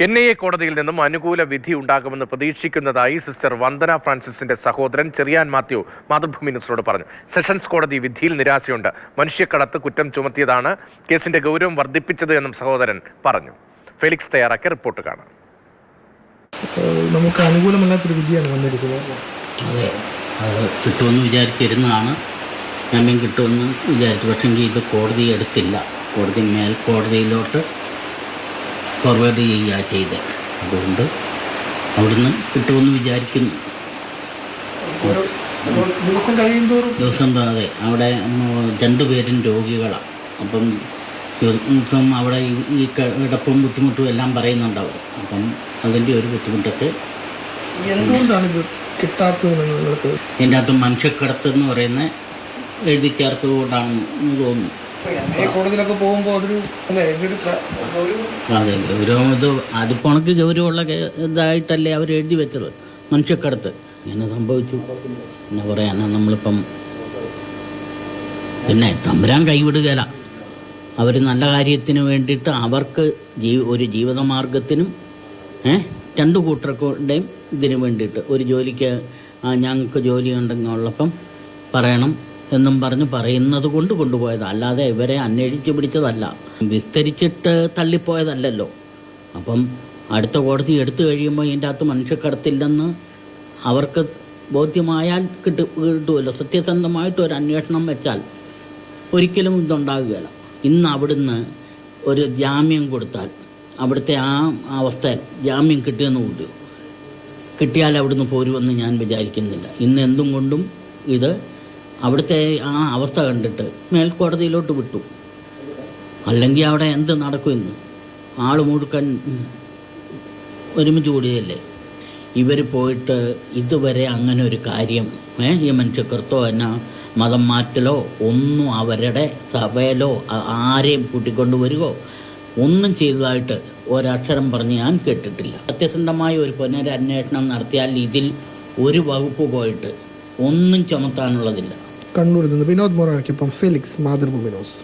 N I A കോടതിയിൽ നിന്നും അനുകൂല വിധി ഉണ്ടാകുമെന്ന് പ്രതീക്ഷിക്കുന്നതായി സിസ്റ്റർ വന്ദന ഫ്രാൻസിസിന്റെ സഹോദരൻ ചെറിയാൻ മാത്യു മാതൃഭൂമി ന്യൂസിനോട് പറഞ്ഞു. സെഷൻസ് കോടതി വിധിയിൽ നിരാശയുണ്ട്. മനുഷ്യക്കടത്ത് കുറ്റം ചുമത്തിയതാണ് കേസിന്റെ ഗൗരവം വർദ്ധിപ്പിച്ചത് എന്നും സഹോദരൻ പറഞ്ഞു. ഫെലിക്സ് തയ്യാറാക്കിയ റിപ്പോർട്ട് കാണാം. നമുക്ക് അനുകൂലമല്ലാത്തൊരു വിധിയാണ് വന്നിരിക്കുന്നത്. അതെ. അത് കിട്ടുമെന്ന് വിചാരിച്ചിരുന്നതാണ്. ജാമ്യം കിട്ടുമെന്ന് വിചാരിച്ചു. പക്ഷെങ്കിൽ ഇത് കോടതി എടുത്തില്ല. കോടതി മേൽക്കോടതിയിലോട്ട് ഫോർവേഡ് ചെയ്യുക ചെയ്ത്. അതുകൊണ്ട് അവിടുന്ന് കിട്ടുമെന്ന് വിചാരിക്കുന്നു. ദിവസം ദിവസം അതെ അവിടെ രണ്ട് പേരും രോഗികളാണ് അപ്പം ദിവസം അവിടെ ഈ- ഈ കിടപ്പും ബുദ്ധിമുട്ടും എല്ലാം പറയുന്നുണ്ടാവും അപ്പം അതിന്റെ ഒരു ബുദ്ധിമുട്ടൊക്കെ എന്തുകൊണ്ടാണ് ഇത് കിട്ടാത്തത് നിങ്ങൾക്ക് ഇതിന്റെ അകത്ത് മനുഷ്യക്കടത്ത് എന്ന് പറയുന്ന എഴുതി ചേർത്തത് കൊണ്ടാണെന്ന് തോന്നുന്നു. ഒരു അതെ ഗൗരവം ഇത് അതിപ്പോൾ ഉണക്ക് ഗൗരവമുള്ള ഇതായിട്ടല്ലേ അവർ എഴുതി വെച്ചത് മനുഷ്യക്കടത്ത്. ഇങ്ങനെ സംഭവിച്ചു. എന്നാ പറയാനാ നമ്മളിപ്പം പിന്നെ തമ്പുരാൻ കൈവിടുകയില്ല അവർ നല്ല കാര്യത്തിന് വേണ്ടിയിട്ട് അവർക്ക് ജീ ഒരു ജീവിതമാർഗത്തിനും രണ്ട് കൂട്ടർക്കുടെയും ഇതിന് വേണ്ടിയിട്ട് ഒരു ജോലിക്ക് ഞങ്ങൾക്ക് ജോലി ഉണ്ടെന്നുള്ളപ്പം പറയണം. എന്നും പറഞ്ഞ് പറയുന്നത് കൊണ്ട് കൊണ്ടുപോയത്. അല്ലാതെ ഇവരെ അന്വേഷിച്ച് പിടിച്ചതല്ല. വിസ്തരിച്ചിട്ട് തള്ളിപ്പോയതല്ലല്ലോ. അപ്പം അടുത്ത കോടതി എടുത്തു കഴിയുമ്പോൾ ഇതിന്റെ അകത്ത് മനുഷ്യക്കടത്തില്ലെന്ന് അവർക്ക് ബോധ്യമായാൽ കിട്ടു കിട്ടുമല്ലോ സത്യസന്ധമായിട്ട് ഒരു അന്വേഷണം വെച്ചാൽ ഒരിക്കലും ഇതുണ്ടാകുകയില്ല. ഇന്ന് അവിടുന്ന് ഒരു ജാമ്യം കൊടുത്താൽ അവിടുത്തെ ആ അവസ്ഥയിൽ ജാമ്യം കിട്ടിയെന്ന് കൂട്ടി കിട്ടിയാൽ അവിടുന്ന് പോരുമെന്ന് ഞാൻ വിചാരിക്കുന്നില്ല. ഇന്ന് എന്തും കൊണ്ടും ഇത് അവിടുത്തെ ആ അവസ്ഥ കണ്ടിട്ട് മേൽക്കോടതിയിലോട്ട് വിട്ടു. അല്ലെങ്കിൽ അവിടെ എന്ത് നടക്കുമെന്ന് ആൾ മുഴുക്കൻ ഒരുമിച്ച് കൂടിയല്ലേ ഇവർ പോയിട്ട് ഇതുവരെ അങ്ങനെ ഒരു കാര്യം ഏ ഈ മനുഷ്യക്കൃത്തോ എന്നാ മതം മാറ്റലോ ഒന്നും അവരുടെ സഭയിലോ ആരെയും കൂട്ടിക്കൊണ്ട് വരികയോ ഒന്നും ചെയ്തതായിട്ട് ഒരക്ഷരം പറഞ്ഞ് ഞാൻ കേട്ടിട്ടില്ല. സത്യസന്ധമായ ഒരു പുനരന്വേഷണം നടത്തിയാൽ ഇതിൽ ഒരു വകുപ്പ് പോയിട്ട് ഒന്നും ചുമത്താനുള്ളതില്ല. കണ്ണൂരിൽ നിന്ന് വിനോദ് മൊറാക്കിപ്പം ഫെലിക്സ് മാതൃഭൂമി ന്യൂസ്.